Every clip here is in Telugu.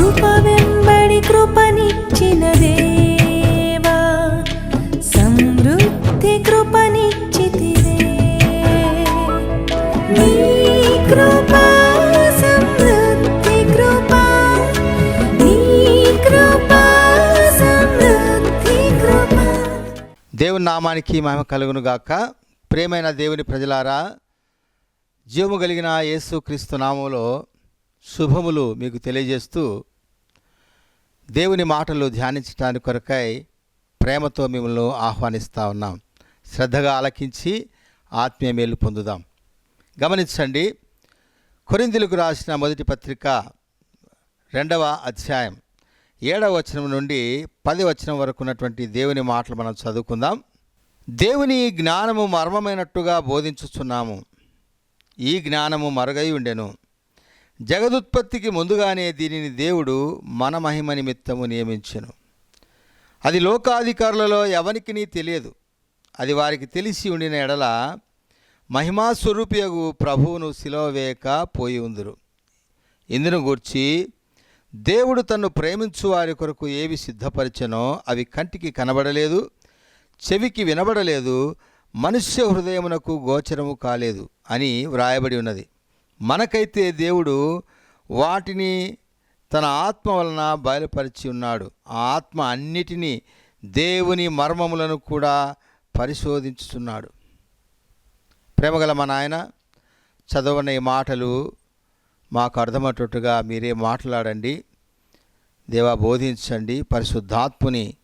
కృప వెంబడి కృపనిచ్చిన దేవా సమృద్ధి కృపనిచ్చితివే. నీ కృప సమృద్ధి కృప నీ కృప సమృద్ధి కృప. దేవుని నామానికి మహిమ కలుగును గాక. ప్రేమైన దేవుని ప్రజలారా జీవము కలిగిన యేసు క్రీస్తు నామంలో శుభములు మీకు తెలియజేస్తూ దేవుని మాటలు ధ్యానించడానికి కొరకై ప్రేమతో మిమ్మల్ని ఆహ్వానిస్తూ ఉన్నాం. శ్రద్ధగా ఆలకించి ఆత్మీయ మేలు పొందుదాం. గమనించండి కొరిందులకు రాసిన మొదటి పత్రిక రెండవ అధ్యాయం ఏడవ వచనం నుండి పది వచనం వరకు ఉన్నటువంటి దేవుని మాటలు మనం చదువుకుందాం. దేవుని జ్ఞానము మర్మమైనట్టుగా బోధించుచున్నాము. ఈ జ్ఞానము మరుగై ఉండెను. జగదుత్పత్తికి ముందుగానే దీనిని దేవుడు మన మహిమ నిమిత్తము నియమించెను. అది లోకాధికారులలో ఎవనికిని తెలియదు. అది వారికి తెలిసి ఉండిన ఎడల మహిమాస్వరూపియగు ప్రభువును సిలవవేయక పోయి ఉందరు. ఇందును గూర్చి దేవుడు తన్ను ప్రేమించు వారి కొరకు ఏవి సిద్ధపరిచెనో అవి కంటికి కనబడలేదు చెవికి వినబడలేదు మనుష్య హృదయమునకు గోచరము కాలేదు అని వ్రాయబడి ఉన్నది. మనకైతే దేవుడు వాటిని తన ఆత్మ వలన బయలుపరిచి ఉన్నాడు. ఆ ఆత్మ అన్నిటినీ దేవుని మర్మములను కూడా పరిశోధించుచున్నాడు. ప్రేమగల మా నాయన చదవని మాటలు మాకు అర్థమయ్యేటట్టుగా మీరే మాట్లాడండి. దేవా బోధించండి. పరిశుద్ధాత్ముని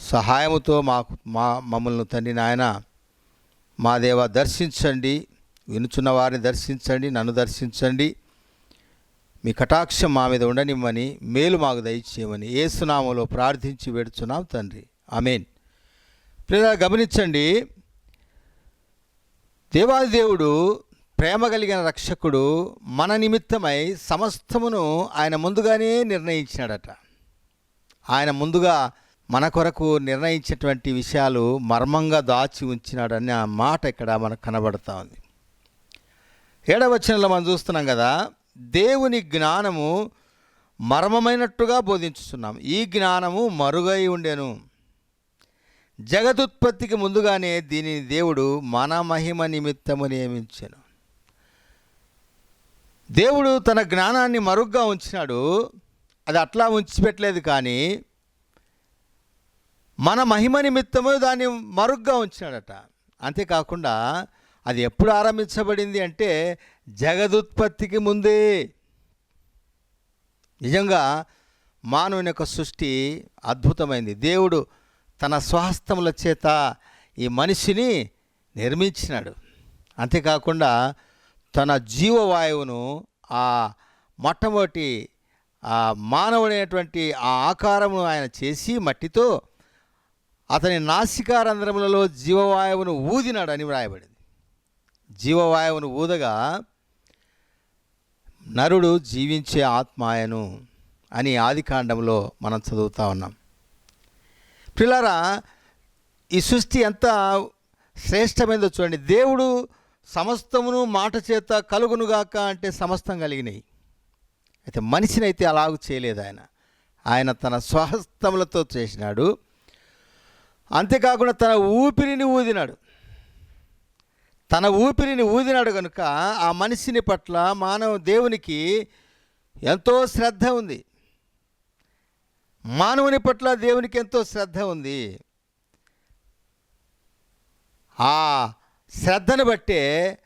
సహాయముతో మాకు మా మమ్మల్ని తండ్రి నాయన మా దేవ దర్శించండి. వినుచున్న వారిని దర్శించండి నన్ను దర్శించండి. మీ కటాక్షం మా మీద ఉండనివ్వని మేలు మాకు దయచేయమని ఏసునామలో ప్రార్థించి వేడుచున్నాం తండ్రి. ఆమెన్. ప్రియ గమనించండి దేవాది దేవుడు ప్రేమ కలిగిన రక్షకుడు మన నిమిత్తమై సమస్తమును ఆయన ముందుగానే నిర్ణయించినాడట. ఆయన ముందుగా మన కొరకు నిర్ణయించినటువంటి విషయాలు మర్మంగా దాచి ఉంచినాడని ఆ మాట ఇక్కడ మనకు కనబడతా ఉంది. ఏడవచనంలో మనం చూస్తున్నాం కదా దేవుని జ్ఞానము మర్మమైనట్టుగా బోధించుతున్నాం ఈ జ్ఞానము మరుగై ఉండెను. జగదుత్పత్తికి ముందుగానే దీనిని దేవుడు మన మహిమ నిమిత్తము నియమించాను. దేవుడు తన జ్ఞానాన్ని మరుగ్గా ఉంచినాడు. అది అట్లా ఉంచిపెట్టలేదు కానీ మన మహిమ నిమిత్తము దాన్ని మరుగ్గా ఉంచినాడట. అంతేకాకుండా అది ఎప్పుడు ఆరంభించబడింది అంటే జగదుత్పత్తికి ముందే. నిజంగా మానవుని యొక్క సృష్టి అద్భుతమైంది. దేవుడు తన స్వహస్తముల చేత ఈ మనిషిని నిర్మించినాడు. అంతేకాకుండా తన జీవవాయువును ఆ మొట్టమొదటి ఆ మానవుడైనటువంటి ఆ ఆకారమును ఆయన చేసి మట్టితో అతని నాసికారంధ్రములలో జీవవాయువును ఊదినాడు అని వ్రాయబడింది. జీవవాయువును ఊదగా నరుడు జీవించే ఆత్మాయను అని ఆదికాండంలో మనం చదువుతా ఉన్నాం. పిల్లరా ఈ సృష్టి ఎంత శ్రేష్టమైందో చూడండి. దేవుడు సమస్తమును మాట చేత కలుగునుగాక అంటే సమస్తం కలిగినాయి. అయితే మనిషినైతే అలాగూ చేయలేదు ఆయన. ఆయన తన స్వహస్తములతో చేసినాడు. అంతేకాకుండా తన ఊపిరిని ఊదినాడు. తన ఊపిరిని ఊదినాడు కనుక ఆ మనిషిని పట్ల మానవ దేవునికి ఎంతో శ్రద్ధ ఉంది. మానవుని పట్ల దేవునికి ఎంతో శ్రద్ధ ఉంది. ఆ శ్రద్ధను బట్టే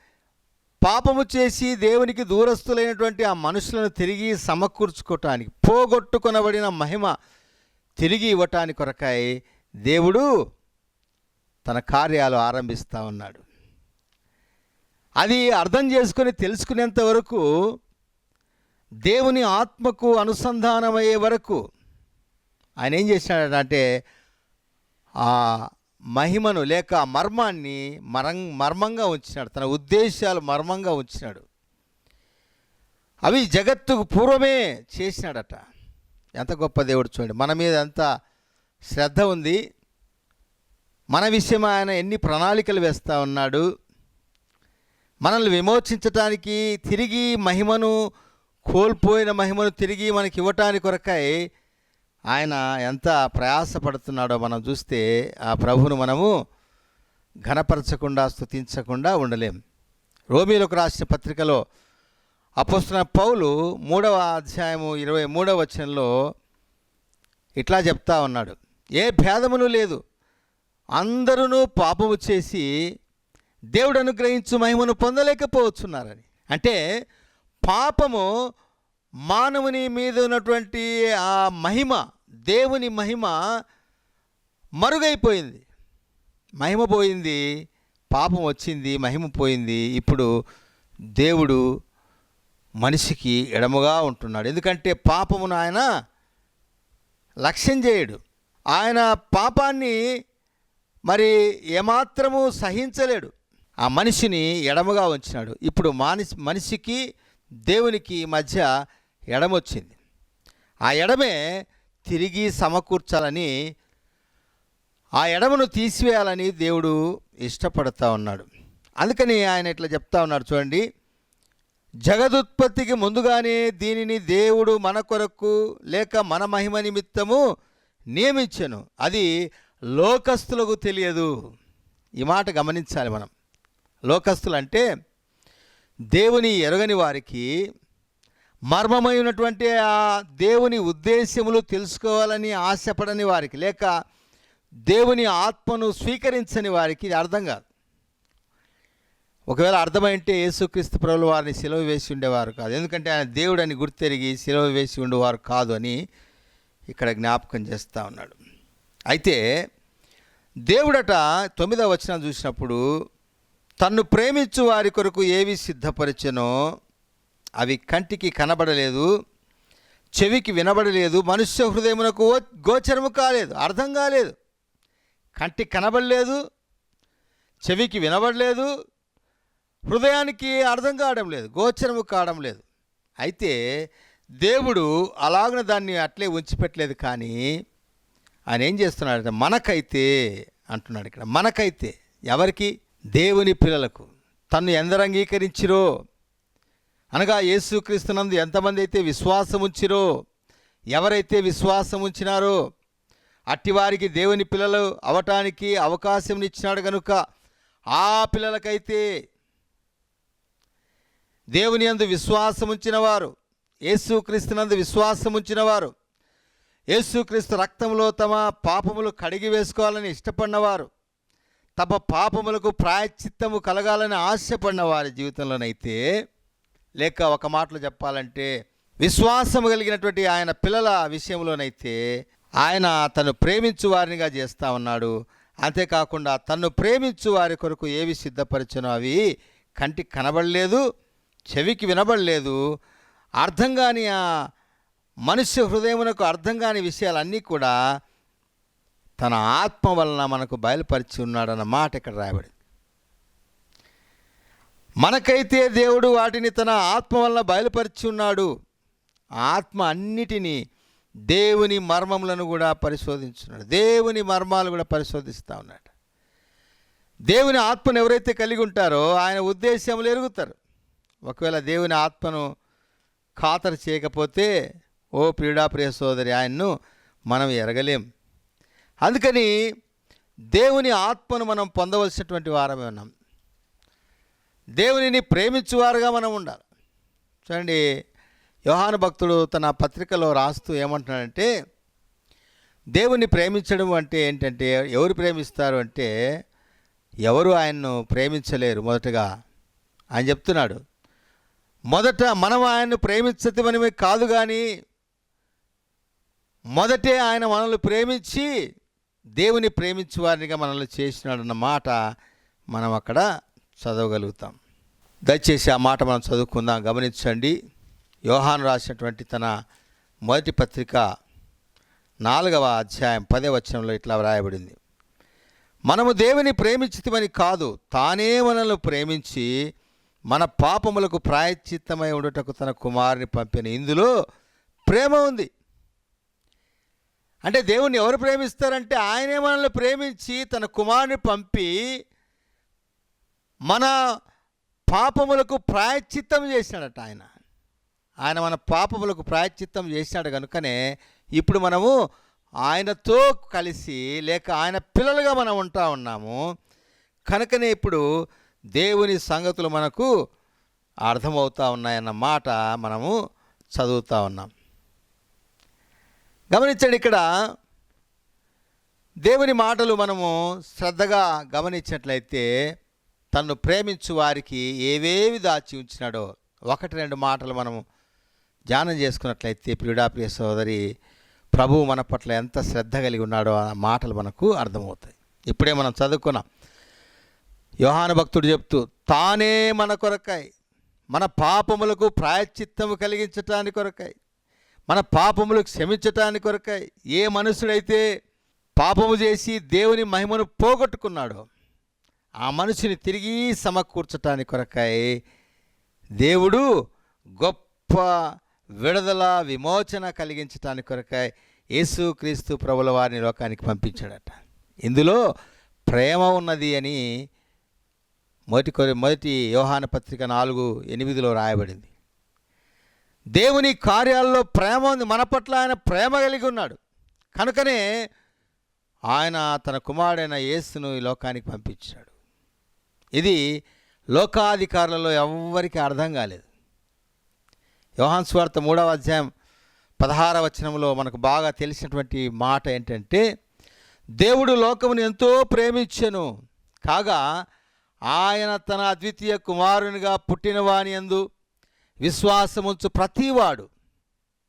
పాపము చేసి దేవునికి దూరస్తులైనటువంటి ఆ మనుషులను తిరిగి సమకూర్చుకోవటానికి పోగొట్టుకొనబడిన మహిమ తిరిగి ఇవ్వటానికి కొరకాయి దేవుడు తన కార్యాలు ఆరంభిస్తూ ఉన్నాడు. అది అర్థం చేసుకొని తెలుసుకునేంత వరకు దేవుని ఆత్మకు అనుసంధానమయ్యే వరకు ఆయన ఏం చేసినాడంటే ఆ మహిమను లేక ఆ మర్మాన్ని మరం మర్మంగా ఉంచినాడు. తన ఉద్దేశాలు మర్మంగా ఉంచినాడు. అవి జగత్తుకు పూర్వమే చేసినాడట. ఎంత గొప్ప దేవుడు చూడండి. మన మీద ఎంత శ్రద్ధ ఉంది. మన విషయం ఆయన ఎన్ని ప్రణాళికలు వేస్తూ ఉన్నాడు. మనల్ని విమోచించటానికి తిరిగి మహిమను కోల్పోయిన మహిమను తిరిగి మనకి ఇవ్వటానికి కొరకై ఆయన ఎంత ప్రయాసపడుతున్నాడో మనం చూస్తే ఆ ప్రభువును మనము ఘనపరచకుండా స్థుతించకుండా ఉండలేం. రోమిలకు రాసిన పత్రికలో అపోస్తున్న పౌలు మూడవ అధ్యాయము ఇరవై మూడవ వచనంలో ఇట్లా చెప్తా ఉన్నాడు. ఏ భేదమును లేదు. అందరూ పాపము చేసి దేవుడు అనుగ్రహించు మహిమను పొందలేకపోవచ్చున్నారని. అంటే పాపము మానవుని మీద ఉన్నటువంటి ఆ మహిమ దేవుని మహిమ మరుగైపోయింది. మహిమ పోయింది పాపం వచ్చింది మహిమ పోయింది. ఇప్పుడు దేవుడు మనిషికి ఎడముగా ఉంటున్నాడు. ఎందుకంటే పాపమును ఆయన లక్ష్యం చేయడు. ఆయన పాపాన్ని మరి ఏమాత్రము సహించలేడు. ఆ మనిషిని ఎడముగా ఉంచినాడు. ఇప్పుడు మానిస్ మనిషికి దేవునికి మధ్య ఎడమొచ్చింది. ఆ ఎడమే తిరిగి సమకూర్చాలని ఆ ఎడమను తీసివేయాలని దేవుడు ఇష్టపడతా ఉన్నాడు. అందుకని ఆయన ఇట్లా చెప్తా ఉన్నాడు చూడండి. జగదుత్పత్తికి ముందుగానే దీనిని దేవుడు మన కొరకు లేక మన మహిమ నిమిత్తము నియమించను. అది లోకస్తులకు తెలియదు. ఈ మాట గమనించాలి మనం. లోకస్తులు అంటే దేవుని ఎరగని వారికి మర్మమైనటువంటి ఆ దేవుని ఉద్దేశ్యములు తెలుసుకోవాలని ఆశపడని వారికి లేక దేవుని ఆత్మను స్వీకరించని వారికి ఇది అర్థం కాదు. ఒకవేళ అర్థమైంటే యేసుక్రీస్తు ప్రభులు వారిని సెలవు వేసి ఉండేవారు కాదు. ఎందుకంటే ఆయన దేవుడని గుర్తెరిగి సెలవు వేసి ఉండేవారు కాదు అని ఇక్కడ జ్ఞాపకం చేస్తూ ఉన్నాడు. అయితే దేవుడట తొమ్మిదవ వచనం చూసినప్పుడు తన్ను ప్రేమించు వారి కొరకు ఏవి సిద్ధపరిచెనో అవి కంటికి కనబడలేదు చెవికి వినబడలేదు మనుష్య హృదయమునకు గోచరము కాలేదు అర్థం కాలేదు. కంటికి కనబడలేదు చెవికి వినబడలేదు హృదయానికి అర్థం కావడం లేదు గోచరము కావడం లేదు. అయితే దేవుడు అలాగన దాన్ని అట్లే ఉంచిపెట్టలేదు కానీ ఆయన ఏం చేస్తున్నాడంటే మనకైతే అంటున్నాడు ఇక్కడ మనకైతే ఎవరికి? దేవుని పిల్లలకు తన్ను ఎందరు అంగీకరించిరో? అనగా యేసుక్రీస్తునందు ఎంతమంది అయితే విశ్వాసం ఉంచిరో ఎవరైతే విశ్వాసం ఉంచినారో అట్టివారికి దేవుని పిల్లలు అవటానికి అవకాశం ఇచ్చినాడు కనుక ఆ పిల్లలకైతే దేవుని యందు విశ్వాసం ఉంచినవారు యేసుక్రీస్తునందు విశ్వాసం ఉంచినవారు యేసుక్రీస్తు రక్తంలో తమ పాపములు కడిగి వేసుకోవాలని ఇష్టపడినవారు తమ పాపములకు ప్రాయశ్చిత్తము కలగాలని ఆశపడిన వారి జీవితంలోనైతే లేక ఒక మాటలో చెప్పాలంటే విశ్వాసము కలిగినటువంటి ఆయన పిల్లల విషయంలోనైతే ఆయన తను ప్రేమించు వారినిగా చేస్తా ఉన్నాడు. అంతేకాకుండా తన్ను ప్రేమించు వారి కొరకు ఏవి సిద్ధపరిచనో అవి కంటికి కనబడలేదు చెవికి వినబడలేదు. అర్థం కాని ఆ మనుష్య హృదయమునకు అర్థం కాని విషయాలన్నీ కూడా తన ఆత్మ వలన మనకు బయలుపరిచి ఉన్నాడన్న మాట ఇక్కడ రాయబడింది. మనకైతే దేవుడు వాటిని తన ఆత్మ వలన బయలుపరిచి ఉన్నాడు. ఆత్మ అన్నిటినీ దేవుని మర్మములను కూడా పరిశోధించున్నాడు. దేవుని మర్మాలు కూడా పరిశోధిస్తూ ఉన్నాడు. దేవుని ఆత్మను ఎవరైతే కలిగి ఉంటారో ఆయన ఉద్దేశములు ఎరుగుతారు. ఒకవేళ దేవుని ఆత్మను ఖాతరు చేయకపోతే ఓ ప్రియుడా ప్రియ సోదరి ఆయన్ను మనం ఎరగలేం. అందుకని దేవుని ఆత్మను మనం పొందవలసినటువంటి వారమే ఉన్నాం. దేవునిని ప్రేమించువారుగా మనం ఉండాలి. చూడండి యోహాను భక్తుడు తన పత్రికలో రాస్తూ ఏమంటున్నాడంటే దేవుని ప్రేమించడం అంటే ఏంటంటే ఎవరు ప్రేమిస్తారు అంటే ఎవరు ఆయన్ను ప్రేమించలేరు మొదటగా. ఆయన చెప్తున్నాడు మొదట మనం ఆయన్ను ప్రేమించమని కాదు కానీ మొదటే ఆయన మనల్ని ప్రేమించి దేవుని ప్రేమించు వారినిగా మనల్ని చేసినాడన్న మాట మనం అక్కడ చదవగలుగుతాం. దయచేసి ఆ మాట మనం చదువుకుందాం. గమనించండి. యోహాను రాసినటువంటి తన మొదటి పత్రిక నాలుగవ అధ్యాయం పదే వచనంలో ఇట్లా వ్రాయబడింది. మనము దేవుని ప్రేమించితమని కాదు తానే మనల్ని ప్రేమించి మన పాపములకు ప్రాయశ్చిత్తమై ఉండటకు తన కుమారుని పంపిన. ఇందులో ప్రేమ ఉంది. అంటే దేవుణ్ణి ఎవరు ప్రేమిస్తారంటే ఆయనే మనల్ని ప్రేమించి తన కుమారుని పంపి మన పాపములకు ప్రాయశ్చిత్తం చేసినాడట ఆయన. ఆయన మన పాపములకు ప్రాయశ్చిత్తం చేసినాడు కనుకనే ఇప్పుడు మనము ఆయనతో కలిసి లేక ఆయన పిల్లలుగా మనం ఉంటా ఉన్నాము. కనుకనే ఇప్పుడు దేవుని సంగతులు మనకు అర్థమవుతా ఉన్నాయన్న మాట మనము చదువుతూ ఉన్నాం. గమనించండి ఇక్కడ. దేవుని మాటలు మనము శ్రద్ధగా గమనించినట్లయితే తన్ను ప్రేమించు వారికి ఏవేవి దాచి ఉంచినాడో ఒకటి రెండు మాటలు మనము ధ్యానం చేసుకున్నట్లయితే ప్రియుడా ప్రియ సోదరి ప్రభువు మన పట్ల ఎంత శ్రద్ధ కలిగి ఉన్నాడో ఆ మాటలు మనకు అర్థమవుతాయి. ఇప్పుడే మనం చదువుకున్నాం. యోహాను భక్తుడు చెప్తూ తానే మన కొరకై మన పాపములకు ప్రాయశ్చిత్తము కలిగించటానికి కొరకాయి మన పాపములు క్షమించటానికి కొరకై ఏ మనుషుడైతే పాపము చేసి దేవుని మహిమను పోగొట్టుకున్నాడో ఆ మనిషిని తిరిగి సమకూర్చటానికి కొరకై దేవుడు గొప్ప విడుదల విమోచన కలిగించటానికి కొరకై యేసుక్రీస్తు ప్రభుల వారిని లోకానికి పంపించాడట. ఇందులో ప్రేమ ఉన్నది అని మొదటి కొరి మొదటి యోహాన పత్రిక నాలుగు ఎనిమిదిలో రాయబడింది. దేవుని కార్యాల్లో ప్రేమ ఉంది. మన పట్ల ఆయన ప్రేమ కలిగి ఉన్నాడు. కనుకనే ఆయన తన కుమారుడైన యేసును ఈ లోకానికి పంపించాడు. ఇది లోకాధికారులలో ఎవ్వరికీ అర్థం కాలేదు. యోహాన్ స్వార్థ మూడవ అధ్యాయం పదహార వచనంలో మనకు బాగా తెలిసినటువంటి మాట ఏంటంటే దేవుడు లోకమును ఎంతో ప్రేమించెను. కాగా ఆయన తన అద్వితీయ కుమారునిగా పుట్టినవాని యందు విశ్వాసముంచు ప్రతివాడు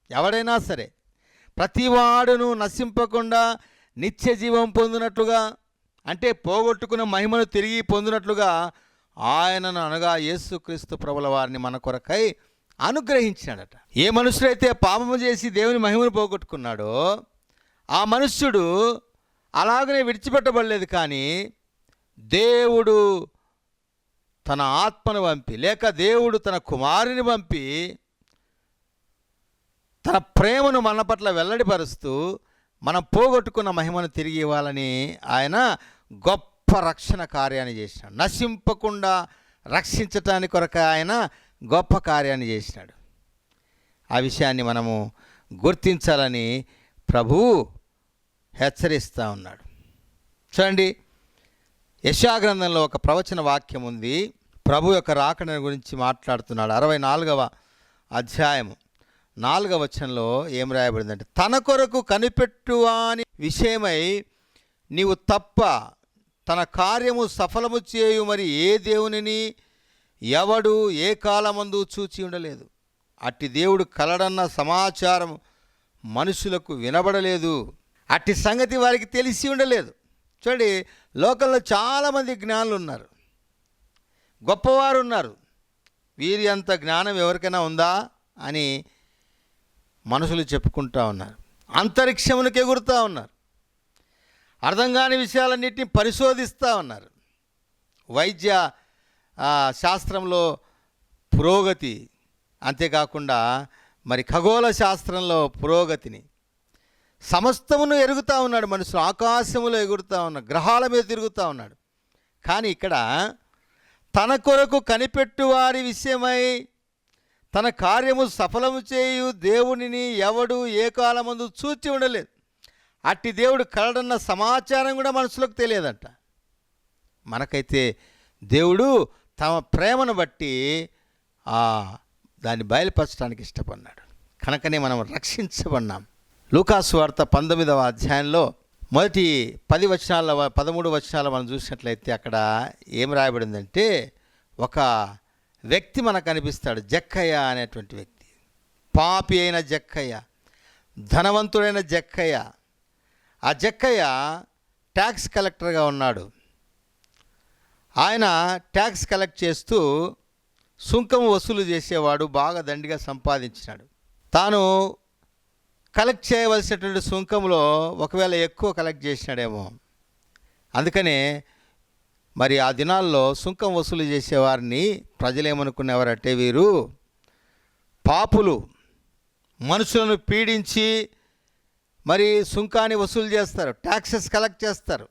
ఎవడైనా సరే ప్రతివాడును నశింపకుండా నిత్య జీవం పొందినట్లుగా అంటే పోగొట్టుకున్న మహిమను తిరిగి పొందినట్లుగా ఆయనను అనగా యేసుక్రీస్తు ప్రభుల వారిని మన కొరకై అనుగ్రహించాడట ఏ మనుషుడైతే పాపము చేసి దేవుని మహిమను పోగొట్టుకున్నాడో ఆ మనుష్యుడు అలాగనే విడిచిపెట్టబడలేదు కానీ దేవుడు తన ఆత్మను పంపి లేక దేవుడు తన కుమారుని పంపి తన ప్రేమను మన పట్ల వెల్లడిపరుస్తూ మనం పోగొట్టుకున్న మహిమను తిరిగి ఇవ్వాలని ఆయన గొప్ప రక్షణ కార్యాన్ని చేసినాడు. నశింపకుండా రక్షించటానికి కొరక ఆయన గొప్ప కార్యాన్ని చేసినాడు. ఆ విషయాన్ని మనము గుర్తించాలని ప్రభువు హెచ్చరిస్తూ ఉన్నాడు. చూడండి యశాగ్రంథంలో ఒక ప్రవచన వాక్యం ఉంది. ప్రభు యొక్క రాకడ గురించి మాట్లాడుతున్నాడు. అరవై నాలుగవ అధ్యాయము. నాలుగవ వచనంలో ఏం రాయబడిందంటే తన కొరకు కనిపెట్టువాని విషయమై నీవు తప్ప తన కార్యము సఫలము చేయు మరి ఏ దేవునిని ఎవడు ఏ కాలమందు చూచి ఉండలేదు. అట్టి దేవుడు కలడన్న సమాచారం మనుషులకు వినబడలేదు. అట్టి సంగతి వారికి తెలిసి ఉండలేదు. చూడండి లోకంలో చాలామంది జ్ఞానులు ఉన్నారు గొప్పవారు ఉన్నారు వీరి అంత జ్ఞానం ఎవరికైనా ఉందా అని మనుషులు చెప్పుకుంటా ఉన్నారు. అంతరిక్షమునికి ఎగురుతూ ఉన్నారు. అర్థం కాని విషయాలన్నింటినీ పరిశోధిస్తూ ఉన్నారు. వైద్య శాస్త్రంలో పురోగతి అంతేకాకుండా మరి ఖగోళ శాస్త్రంలో పురోగతిని సమస్తమును ఎరుగుతూ ఉన్నాడు మనుషులు ఆకాశములో ఎగురుతూ ఉన్నాడు గ్రహాల మీద తిరుగుతూ ఉన్నాడు. కానీ ఇక్కడ తన కొరకు కనిపెట్టు వారి విషయమై తన కార్యము సఫలము చేయు దేవునిని ఎవడు ఏ కాలమందు చూచి ఉండలేదు. అట్టి దేవుడు కలడన్న సమాచారం కూడా మనుషులకు తెలియదంట. మనకైతే దేవుడు తమ ప్రేమను బట్టి ఆ దాన్ని బయలుపరచడానికి ఇష్టపడినాడు కనుకనే మనం రక్షించబడినాం. లూకాసు వార్త పంతొమ్మిదవ అధ్యాయంలో మొదటి పది వచనాల పదమూడు వచనాలు మనం చూసినట్లయితే అక్కడ ఏం రాయబడిందంటే ఒక వ్యక్తి మనకు కనిపిస్తాడు జక్కయ్య అనేటువంటి వ్యక్తి. పాపి అయిన జక్కయ్య ధనవంతుడైన జక్కయ్య. ఆ జక్కయ్య ట్యాక్స్ కలెక్టర్గా ఉన్నాడు. ఆయన ట్యాక్స్ కలెక్ట్ చేస్తూ సుంకం వసూలు చేసేవాడు బాగా దండిగా సంపాదించినాడు. తాను కలెక్ట్ చేయవలసినటువంటి సుంకంలో ఒకవేళ ఎక్కువ కలెక్ట్ చేసినాడేమో. అందుకనే మరి ఆ దినాల్లో సుంకం వసూలు చేసేవారిని ప్రజలేమనుకునేవారంటే వీరు పాపులు మనుషులను పీడించి మరి సుంకాన్ని వసూలు చేస్తారు ట్యాక్సెస్ కలెక్ట్ చేస్తారు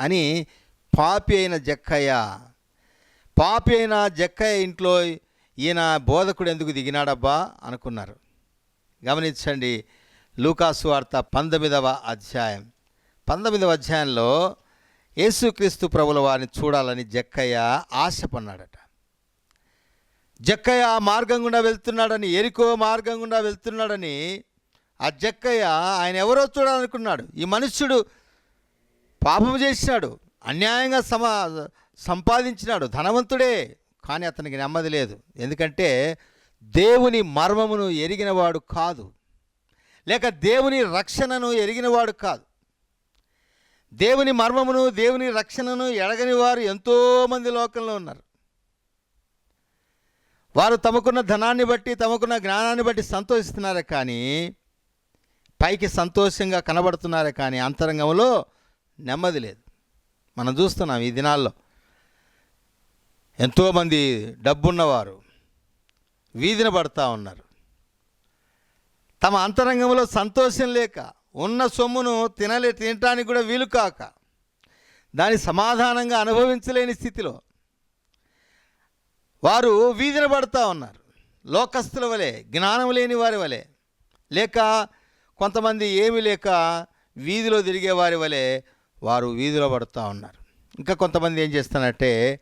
అని పాపి అయిన జక్కయ్య పాపి అయిన జక్కయ్య ఇంట్లో ఈయన బోధకుడు ఎందుకు దిగినాడబ్బా అనుకున్నారు. గమనించండి లూకాసు వార్త పంతొమ్మిదవ అధ్యాయం. పంతొమ్మిదవ అధ్యాయంలో యేసుక్రీస్తు ప్రభుల వారిని చూడాలని జక్కయ్య ఆశపన్నాడట. జక్కయ్య ఆ మార్గం గుండా వెళ్తున్నాడని ఎరికో మార్గం గుండా వెళ్తున్నాడని ఆ జక్కయ్య ఆయన ఎవరో చూడాలనుకున్నాడు. ఈ మనుష్యుడు పాపం చేసినాడు అన్యాయంగా సమా సంపాదించినాడు ధనవంతుడే కానీ అతనికి నెమ్మది లేదు. ఎందుకంటే దేవుని మర్మమును ఎరిగినవాడు కాదు. లేక దేవుని రక్షణను ఎరిగినవాడు కాదు. దేవుని మర్మమును దేవుని రక్షణను ఎడగని వారు ఎంతోమంది లోకంలో ఉన్నారు. వారు తమకున్న ధనాన్ని బట్టి తమకున్న జ్ఞానాన్ని బట్టి సంతోషిస్తున్నారే కానీ పైకి సంతోషంగా కనబడుతున్నారే కానీ అంతరంగంలో నెమ్మది లేదు. మనం చూస్తున్నాం ఈ దినాల్లో ఎంతోమంది డబ్బున్నవారు వీధిన పడతా ఉన్నారు. తమ అంతరంగంలో సంతోషం లేక ఉన్న సొమ్మును తినలే తినటానికి కూడా వీలు కాక దాని సమాధానంగా అనుభవించలేని స్థితిలో వారు వీధిన పడుతూ ఉన్నారు. లోకస్తుల వలె జ్ఞానం లేని వారి వలె లేక కొంతమంది ఏమి లేక వీధిలో తిరిగే వారి వలె వారు వీధిలో పడుతూ ఉన్నారు. ఇంకా కొంతమంది ఏం చేస్తానంటే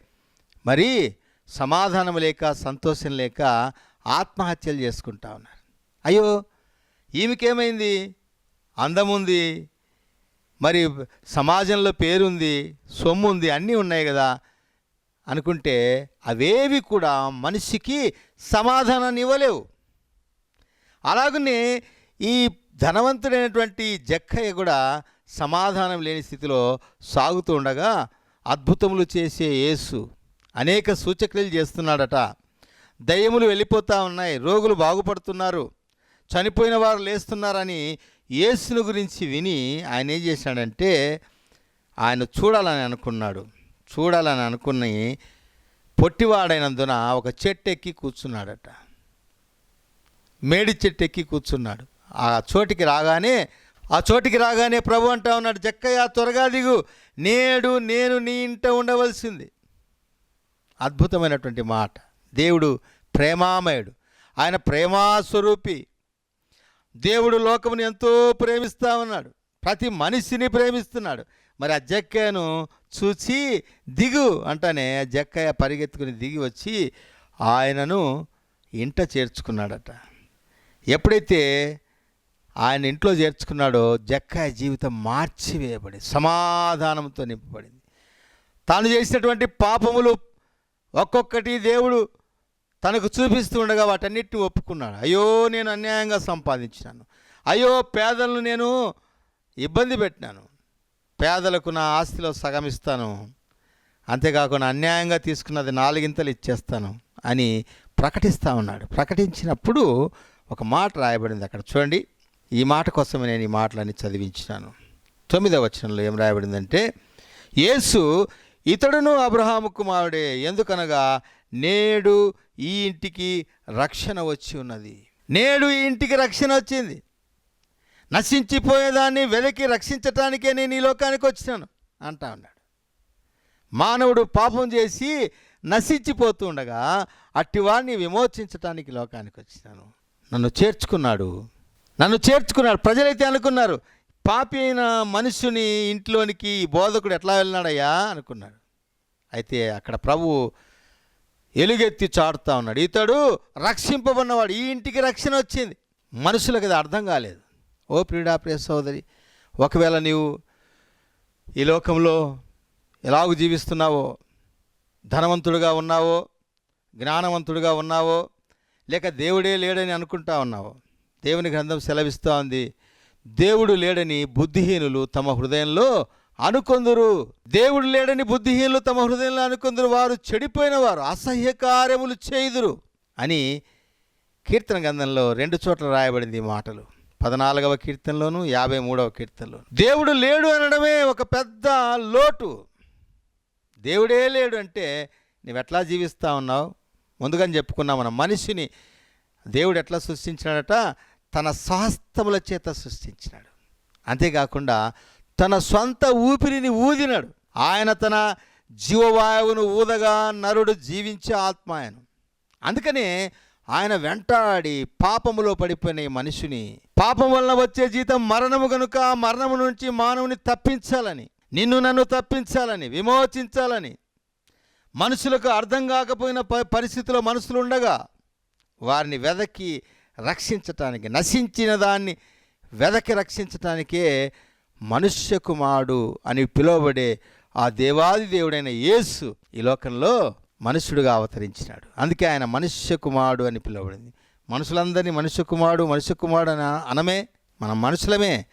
మరి సమాధానం లేక సంతోషం లేక ఆత్మహత్యలు చేసుకుంటా ఉన్నారు. అయ్యో ఈమెకేమైంది? అందముంది. మరి సమాజంలో పేరుంది సొమ్ము ఉంది అన్నీ ఉన్నాయి కదా అనుకుంటే అవేవి కూడా మనిషికి సమాధానాన్ని ఇవ్వలేవు అలాగనే ఈ ధనవంతుడైనటువంటి జక్కయ్య కూడా సమాధానం లేని స్థితిలో సాగుతూ ఉండగా అద్భుతములు చేసే యేసు అనేక సూచక్రియలు చేస్తున్నాడట. దయ్యములు వెళ్ళిపోతూ ఉన్నాయి రోగులు బాగుపడుతున్నారు. చనిపోయిన వారు లేస్తున్నారని యేసును గురించి విని ఆయన ఏం చేశాడంటే ఆయన చూడాలని అనుకున్నాడు. చూడాలని అనుకుని పొట్టివాడైనందున ఒక చెట్టు ఎక్కి కూర్చున్నాడట. మేడి చెట్టు ఎక్కి కూర్చున్నాడు. ఆ చోటికి రాగానే ఆ చోటికి రాగానే ప్రభు అంటా ఉన్నాడు జక్కయ్య త్వరగా దిగు. నేడు నేను నీ ఇంట ఉండవలసింది. అద్భుతమైనటువంటి మాట. దేవుడు ప్రేమామయుడు. ఆయన ప్రేమాస్వరూపి. దేవుడు లోకముని ఎంతో ప్రేమిస్తా ఉన్నాడు ప్రతి మనిషిని ప్రేమిస్తున్నాడు. మరి ఆ జక్కయ్యను చూసి దిగు అంటానే ఆ జక్కయ్య పరిగెత్తుకుని దిగి వచ్చి ఆయనను ఇంట చేర్చుకున్నాడట. ఎప్పుడైతే ఆయన ఇంట్లో చేర్చుకున్నాడో జక్కయ్య జీవితం మార్చివేయబడి సమాధానంతో నింపబడింది. తాను చేసినటువంటి పాపములు ఒక్కొక్కటి దేవుడు తనకు చూపిస్తూ ఉండగా వాటన్నిటిని ఒప్పుకున్నాడు. అయ్యో నేను అన్యాయంగా సంపాదించినాను. అయ్యో పేదలను నేను ఇబ్బంది పెట్టినాను. పేదలకు నా ఆస్తిలో సగం ఇస్తాను. అంతేకాకుండా అన్యాయంగా తీసుకున్నది నాలుగింతలు ఇచ్చేస్తాను అని ప్రకటిస్తూ ఉన్నాడు. ప్రకటించినప్పుడు ఒక మాట రాయబడింది అక్కడ. చూడండి ఈ మాట కోసమే నేను ఈ మాటలన్నీ చదివించినాను. తొమ్మిదవ వచనంలో ఏం రాయబడిందంటే యేసు ఇతడును అబ్రహాము కుమారుడే ఎందుకనగా నేడు ఈ ఇంటికి రక్షణ వచ్చి ఉన్నది. నేడు ఈ ఇంటికి రక్షణ వచ్చింది. నశించిపోయేదాన్ని వెలికి రక్షించటానికే నేను ఈ లోకానికి వచ్చినాను అంటా ఉన్నాడు. మానవుడు పాపం చేసి నశించిపోతూ ఉండగా అట్టివాడిని విమోచించటానికి లోకానికి వచ్చినాను. నన్ను చేర్చుకున్నాడు. నన్ను చేర్చుకున్నాడు. ప్రజలైతే అనుకున్నారు పాపి అయిన మనుషుని ఇంట్లోనికి బోధకుడు ఎట్లా వెళ్ళినాడయ్యా? అనుకున్నాడు అయితే అక్కడ ప్రభు ఎలుగెత్తి చాడుతూ ఉన్నాడు. ఇతడు రక్షింపబడినవాడు. ఈ ఇంటికి రక్షణ వచ్చింది. మనుషులకు అది అర్థం కాలేదు. ఓ ప్రియుడా ప్రియ సోదరి ఒకవేళ నీవు ఈ లోకంలో ఎలాగు జీవిస్తున్నావో ధనవంతుడుగా ఉన్నావో జ్ఞానవంతుడుగా ఉన్నావో లేక దేవుడే లేడని అనుకుంటా ఉన్నావో దేవుని గ్రంథం సెలవిస్తూ ఉంది దేవుడు లేడని బుద్ధిహీనులు తమ హృదయంలో అనుకొందురు దేవుడు లేడని బుద్ధిహీనులు తమ హృదయంలో అనుకొందురు వారు చెడిపోయిన వారు అసహ్య కార్యములు చేయుదురు అని కీర్తన గంధంలో రెండు చోట్ల రాయబడింది ఈ మాటలు. పద్నాలుగవ కీర్తనలోను యాభై మూడవ కీర్తనలోను. దేవుడు లేడు అనడమే ఒక పెద్ద లోటు. దేవుడే లేడు అంటే నువ్వు ఎట్లా జీవిస్తా ఉన్నావు? ముందుగానే చెప్పుకున్నాం మనం మనిషిని దేవుడు ఎట్లా సృష్టించినాడట? తన స్వాస్థముల చేత సృష్టించినాడు. అంతేకాకుండా తన సొంత ఊపిరిని ఊదినాడు. ఆయన తన జీవవాయువును ఊదగా నరుడు జీవించే ఆత్మ ఆయన. అందుకనే ఆయన వెంటాడి పాపములో పడిపోయిన మనిషిని పాపం వలన వచ్చే జీతం మరణము కనుక మరణము నుంచి మానవుని తప్పించాలని నిన్ను నన్ను తప్పించాలని విమోచించాలని మనుషులకు అర్థం కాకపోయిన ప- పరిస్థితిలో మనుషులు ఉండగా వారిని వెదకి రక్షించటానికి నశించిన దాన్ని వెదకి రక్షించటానికే మనుష్య కుమారుడు అని పిలువబడే ఆ దేవాది దేవుడైన యేసు ఈ లోకంలో మనుష్యుడుగా అవతరించినాడు. అందుకే ఆయన మనుష్య కుమారుడు అని పిలువబడింది. మనుషులందరినీ మనుష్య కుమారుడు మనుష్య కుమారుడు అని అనమే మనం మనుషులమే.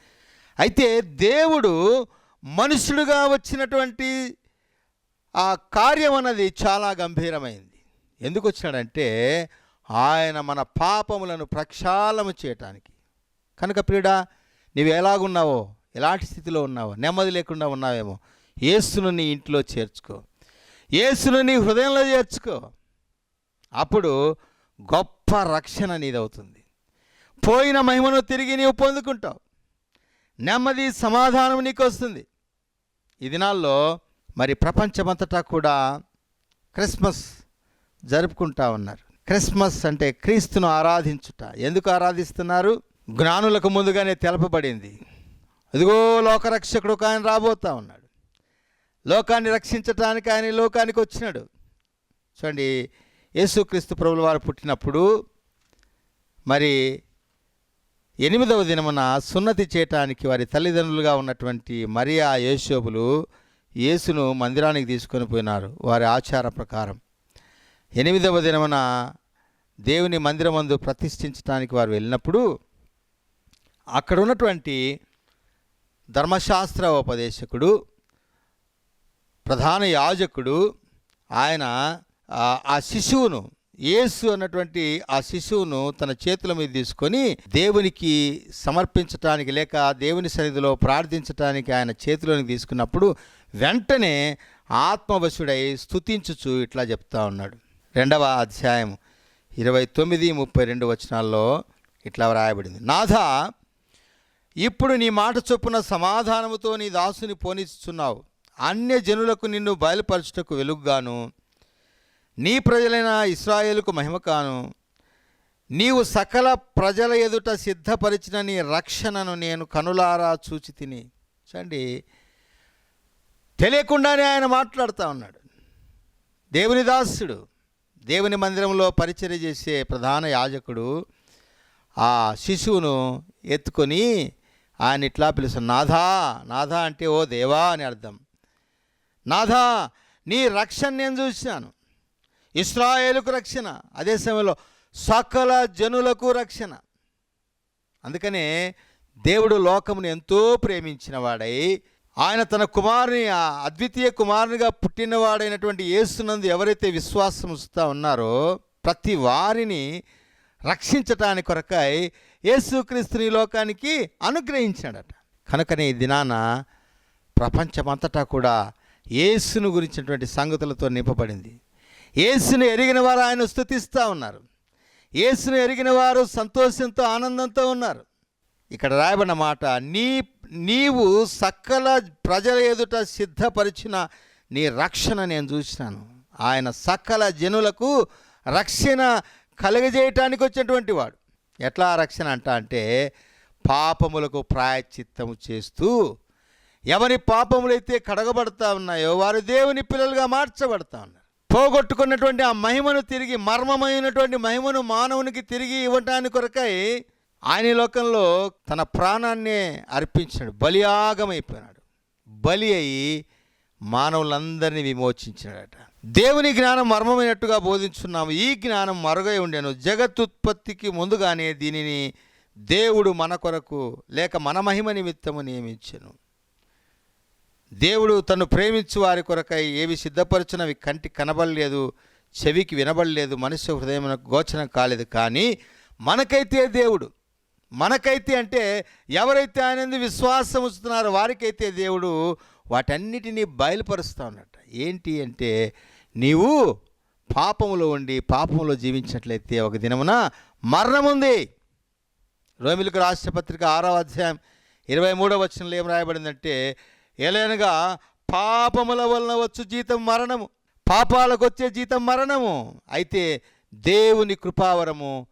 అయితే దేవుడు మనుషుడుగా వచ్చినటువంటి ఆ కార్యం అన్నది చాలా గంభీరమైంది. ఎందుకు వచ్చినాడంటే ఆయన మన పాపములను ప్రక్షాళన చేయటానికి. కనుక ప్రియుడా నీవు ఎలాగున్నావో ఎలాంటి స్థితిలో ఉన్నావో? నెమ్మది లేకుండా ఉన్నావేమో? యేసును నీ ఇంట్లో చేర్చుకో. యేసును నీ హృదయంలో చేర్చుకో. అప్పుడు గొప్ప రక్షణ నీదవుతుంది. పోయిన మహిమను తిరిగి నీవు పొందుకుంటావు. నెమ్మది సమాధానం నీకు వస్తుంది ఈ దినాల్లో మరి ప్రపంచమంతటా కూడా క్రిస్మస్ జరుపుకుంటా ఉన్నారు. క్రిస్మస్ అంటే క్రీస్తును ఆరాధించుట. ఎందుకు ఆరాధిస్తున్నారు? జ్ఞానులకు ముందుగానే తెలపబడింది. ఇదిగో లోకరక్షకుడు ఒక ఆయన రాబోతా ఉన్నాడు. లోకాన్ని రక్షించటానికి ఆయన లోకానికి వచ్చినాడు. చూడండి యేసుక్రీస్తు ప్రభుల వారు పుట్టినప్పుడు మరి ఎనిమిదవ దినమున సున్నతి చేయటానికి వారి తల్లిదండ్రులుగా ఉన్నటువంటి మరియా యేషోబులు యేసును మందిరానికి తీసుకొని పోయినారు వారి ఆచార ప్రకారం. ఎనిమిదవ దినమున దేవుని మందిరమందు ప్రతిష్ఠించడానికి వారు వెళ్ళినప్పుడు అక్కడ ఉన్నటువంటి ధర్మశాస్త్ర ఉపదేశకుడు ప్రధాన యాజకుడు ఆయన ఆ- శిశువును యేసు అన్నటువంటి ఆ శిశువును తన చేతుల మీద తీసుకొని దేవునికి సమర్పించటానికి లేక దేవుని సన్నిధిలో ప్రార్థించటానికి ఆయన చేతిలోని తీసుకున్నప్పుడు వెంటనే ఆత్మవశుడై స్థుతించుచు ఇట్లా చెప్తా ఉన్నాడు. రెండవ అధ్యాయం ఇరవై తొమ్మిది ముప్పై రెండు వచనాల్లో ఇట్లా వ్రాయబడింది. నాథా ఇప్పుడు నీ మాట చొప్పున సమాధానముతో నీ దాసుని పోనిస్తున్నావు. అన్య జనులకు నిన్ను బయలుపరచుటకు వెలుగుగాను. నీ ప్రజలైన ఇస్రాయేలుకు మహిమకాను నీవు సకల ప్రజల ఎదుట సిద్ధపరిచిన నీ రక్షణను నేను కనులారా చూచి తిని. చూడండి తెలియకుండానే ఆయన మాట్లాడుతూ ఉన్నాడు. దేవుని దాసుడు దేవుని మందిరంలో పరిచర్య చేసే ప్రధాన యాజకుడు ఆ శిశువును ఎత్తుకొని ఆయన ఇట్లా పిలుసు నాథా నాథా అంటే ఓ దేవా అని అర్థం. నాథా నీ రక్షణ నేను చూశాను ఇస్రాయేలుకు రక్షణ అదే సమయంలో సకల జనులకు రక్షణ. అందుకనే దేవుడు లోకమును ఎంతో ప్రేమించిన వాడై ఆయన తన కుమారుని ఆ అద్వితీయ కుమారునిగా పుట్టినవాడైనటువంటి యేసునందు ఎవరైతే విశ్వాసం ఉంచుతా ఉన్నారో ప్రతి వారిని రక్షించటానికి కొరకై యేసుక్రీస్తుని లోకానికి అనుగ్రహించాడట. కనుకనే ఈ దినాన ప్రపంచమంతటా కూడా యేసును గురించినటువంటి సంగతులతో నింపబడింది. యేసును ఎరిగిన వారు ఆయన స్థుతిస్తూ ఉన్నారు. యేసును ఎరిగిన వారు సంతోషంతో ఆనందంతో ఉన్నారు. ఇక్కడ రాయబడిన మాట నీ నీవు సకల ప్రజల ఎదుట సిద్ధపరిచిన నీ రక్షణ నేను చూసినాను. ఆయన సకల జనులకు రక్షణ కలుగజేయటానికి వచ్చినటువంటి వాడు. ఎట్లా రక్షణ అంట అంటే పాపములకు ప్రాయచిత్తము చేస్తూ ఎవరి పాపములైతే కడగబడతా ఉన్నాయో వారు దేవుని పిల్లలుగా మార్చబడతా ఉన్నారు. పోగొట్టుకున్నటువంటి ఆ మహిమను తిరిగి మర్మమైనటువంటి మహిమను మానవునికి తిరిగి ఇవ్వటానికి కొరకై ఆయన లోకంలో తన ప్రాణాన్నే అర్పించాడు బలియాగమైపోయినాడు. బలి అయి మానవులందరినీ విమోచించినాడట. దేవుని జ్ఞానం మర్మమైనట్టుగా బోధించున్నాము. ఈ జ్ఞానం మరుగై ఉండేను. జగత్తుత్పత్తికి ముందుగానే దీనిని దేవుడు మన కొరకు లేక మన మహిమ నిమిత్తము నియమించను. దేవుడు తను ప్రేమించు వారి కొరకై ఏవి సిద్ధపరచినవి కంటి కనబడలేదు చెవికి వినబడలేదు మనుష్య హృదయమునకు గోచరం కాలేదు. కానీ మనకైతే దేవుడు మనకైతే అంటే ఎవరైతే ఆయనందు విశ్వాసం ఉంచుతున్నారో వారికైతే దేవుడు వాటన్నిటినీ బయలుపరుస్తూ ఉన్నట్ట ఏంటి అంటే నీవు పాపములో ఉండి పాపములో జీవించినట్లయితే ఒక దినమున మరణముంది. రోమిలకు రాష్ట్రపత్రిక ఆరవ అధ్యాయం ఇరవై మూడవ వచనంలో ఏం రాయబడిందంటే ఎలయనగా పాపముల వలన వచ్చు జీతం మరణము పాపాలకు వచ్చే జీతం మరణము. అయితే దేవుని కృపావరము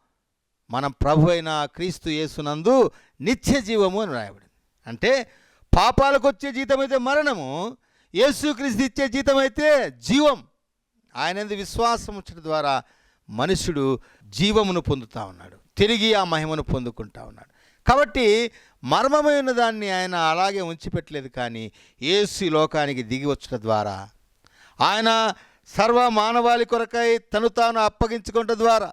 మనం ప్రభు అయిన క్రీస్తు యేసునందు నిత్య జీవము అని రాయబడింది. అంటే పాపాలకు వచ్చే జీతం అయితే మరణము యేసుక్రీస్తు ఇచ్చే జీతం అయితే జీవం. ఆయనందు విశ్వాసం ఉంచడం ద్వారా మనుషుడు జీవమును పొందుతా ఉన్నాడు. తిరిగి ఆ మహిమను పొందుకుంటా ఉన్నాడు. కాబట్టి మర్మమైన దాన్ని ఆయన అలాగే ఉంచిపెట్టలేదు కానీ ఏసు లోకానికి దిగి వచ్చడం ద్వారా ఆయన సర్వ మానవాళి కొరకై తను తాను అప్పగించుకోవటం ద్వారా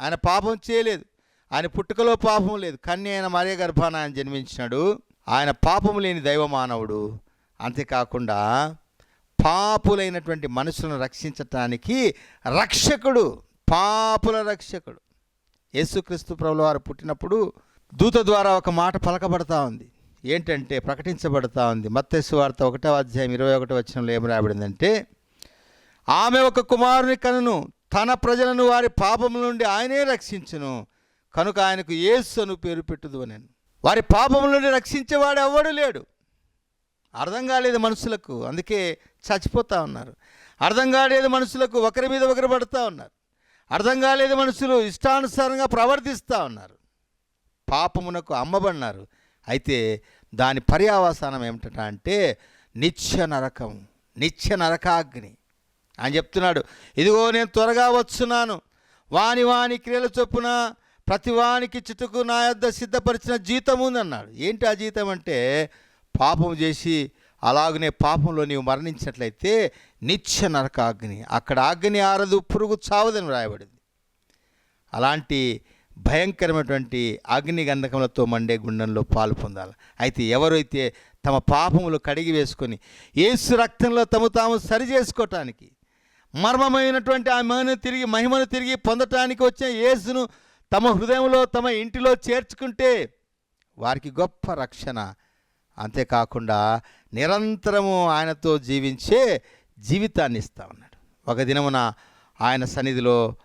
ఆయన పాపం చేయలేదు. ఆయన పుట్టుకలో పాపం లేదు. కన్య ఆయన మరియ గర్భాన ఆయన జన్మించినాడు. ఆయన పాపం లేని దైవ మానవుడు అంతేకాకుండా పాపులైనటువంటి మనుషులను రక్షించటానికి రక్షకుడు పాపుల రక్షకుడు. యేసుక్రీస్తు ప్రభుల వారు పుట్టినప్పుడు దూత ద్వారా ఒక మాట పలకబడతా ఉంది. ఏంటంటే ప్రకటించబడతా ఉంది. మత్తేసు వార్త ఒకటో అధ్యాయం ఇరవై ఒకటో వచనంలో ఏం రాబడిందంటే ఆమె ఒక కుమారుని కనును తన ప్రజలను వారి పాపముల నుండి ఆయనే రక్షించును. కనుక ఆయనకు యేసు అను పేరు పెట్టుదు అని వారి పాపముల నుండి రక్షించేవాడు ఎవ్వడు లేడు. అర్థం కాలేదు మనుషులకు. అందుకే చచ్చిపోతూ ఉన్నారు. అర్థం కాలేదు మనుషులకు ఒకరి మీద ఒకరు పడుతూ ఉన్నారు. అర్థం కాలేదు మనుషులు ఇష్టానుసారంగా ప్రవర్తిస్తూ ఉన్నారు. పాపమునకు అమ్మబడినారు. అయితే దాని పర్యావసానం ఏమిటట అంటే నిత్య నరకం నిత్య నరకాగ్ని అని చెప్తున్నాడు. ఇదిగో నేను త్వరగా వచ్చున్నాను. వాని వాని క్రియల చొప్పున ప్రతి వానికి చిటుకు నా యొద్ద సిద్ధపరిచిన జీతం ఉందన్నాడు. ఏంటి ఆ జీతం అంటే పాపం చేసి అలాగనే పాపంలో నీవు మరణించినట్లయితే నిత్య నరకాగ్ని అక్కడ అగ్ని ఆరదు పురుగు చావదని వ్రాయబడింది. అలాంటి భయంకరమైనటువంటి అగ్ని గంధకములతో మండే గుండంలో పాలు పొందాలి. అయితే ఎవరైతే తమ పాపములు కడిగి వేసుకొని ఏసు రక్తంలో తమ తాము సరి చేసుకోవటానికి మర్మమైనటువంటి ఆ మహిమను తిరిగి మహిమను తిరిగి పొందటానికి వచ్చిన యేసును తమ హృదయంలో తమ ఇంటిలో చేర్చుకుంటే వారికి గొప్ప రక్షణ అంతేకాకుండా నిరంతరము ఆయనతో జీవించే జీవితాన్ని ఇస్తా ఉన్నాడు. ఒక దినమున ఆయన సన్నిధిలో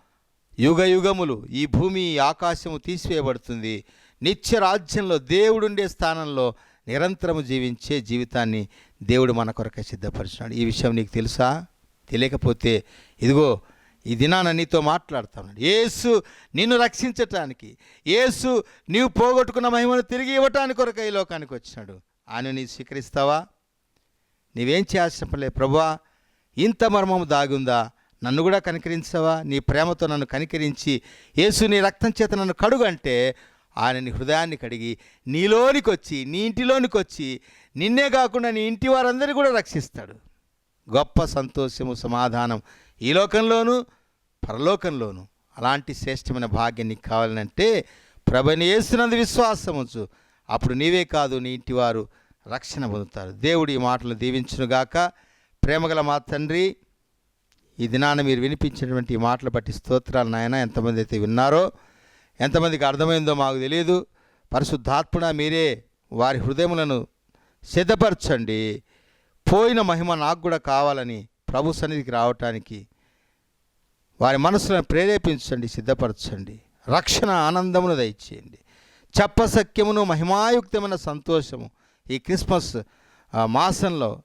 యుగ యుగములు ఈ భూమి ఆకాశము తీసివేయబడుతుంది. నిత్య రాజ్యంలో దేవుడుండే స్థానంలో నిరంతరము జీవించే జీవితాన్ని దేవుడు మన కొరకే సిద్ధపరిచినాడు. ఈ విషయం నీకు తెలుసా? తెలియకపోతే ఇదిగో ఈ దినాన నీతో మాట్లాడుతున్నాడు యేసు నిన్ను రక్షించటానికి యేసు నీవు పోగొట్టుకున్న మహిమను తిరిగి ఇవ్వటానికి కొరకు ఈ లోకానికి వచ్చినాడు. ఆయన నీ స్వీకరిస్తావా? నీవేం చేయాల్సిన పనిలే ప్రభా ఇంత మర్మము దాగుందా? నన్ను కూడా కనికరించవా? నీ ప్రేమతో నన్ను కనికరించి యేసు నీ రక్తం చేత నన్ను కడుగు అంటే ఆయన నీ హృదయాన్ని కడిగి నీలోనికి వచ్చి నీ ఇంటిలోనికి వచ్చి నిన్నే కాకుండా నీ ఇంటి వారందరినీ కూడా రక్షిస్తాడు. గొప్ప సంతోషము సమాధానం ఈ లోకంలోనూ పరలోకంలోనూ. అలాంటి శ్రేష్టమైన భాగ్యం నీకు కావాలంటే ప్రభుని యేసునందు విశ్వాసం ఉంచు అప్పుడు నీవే కాదు నీ ఇంటి వారు రక్షణ పొందుతారు. దేవుడి ఈ మాటలు దీవించునుగాక ప్రేమగల మా తండ్రి ఈ దినాన మీరు వినిపించినటువంటి ఈ మాటలు బట్టి స్తోత్రాలు నాయన. ఎంతమంది అయితే విన్నారో ఎంతమందికి అర్థమైందో మాకు తెలియదు పరిశుద్ధాత్మన మీరే వారి హృదయములను సిద్ధపరచండి. పోయిన మహిమ నాకు కూడా కావాలని ప్రభు సన్నిధికి రావటానికి వారి మనసులను ప్రేరేపించండి సిద్ధపరచండి. రక్షణ ఆనందమును దయచేయండి. చెప్పసక్యమును మహిమాయుక్తమైన సంతోషము. ఈ క్రిస్మస్ మాసంలో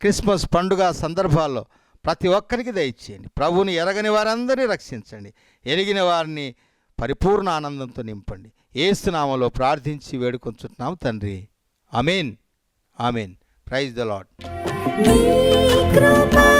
క్రిస్మస్ పండుగ సందర్భాల్లో ప్రతి ఒక్కరికి దయచేయండి ప్రభువుని ఎరగని వారందరినీ రక్షించండి. ఎరిగిన వారిని పరిపూర్ణ ఆనందంతో నింపండి. ఏసునామలో ప్రార్థించి వేడుకొంచుతున్నాం తండ్రి. అమీన్ ఆమెన్. ప్రైజ్ ద లాడ్ కృపా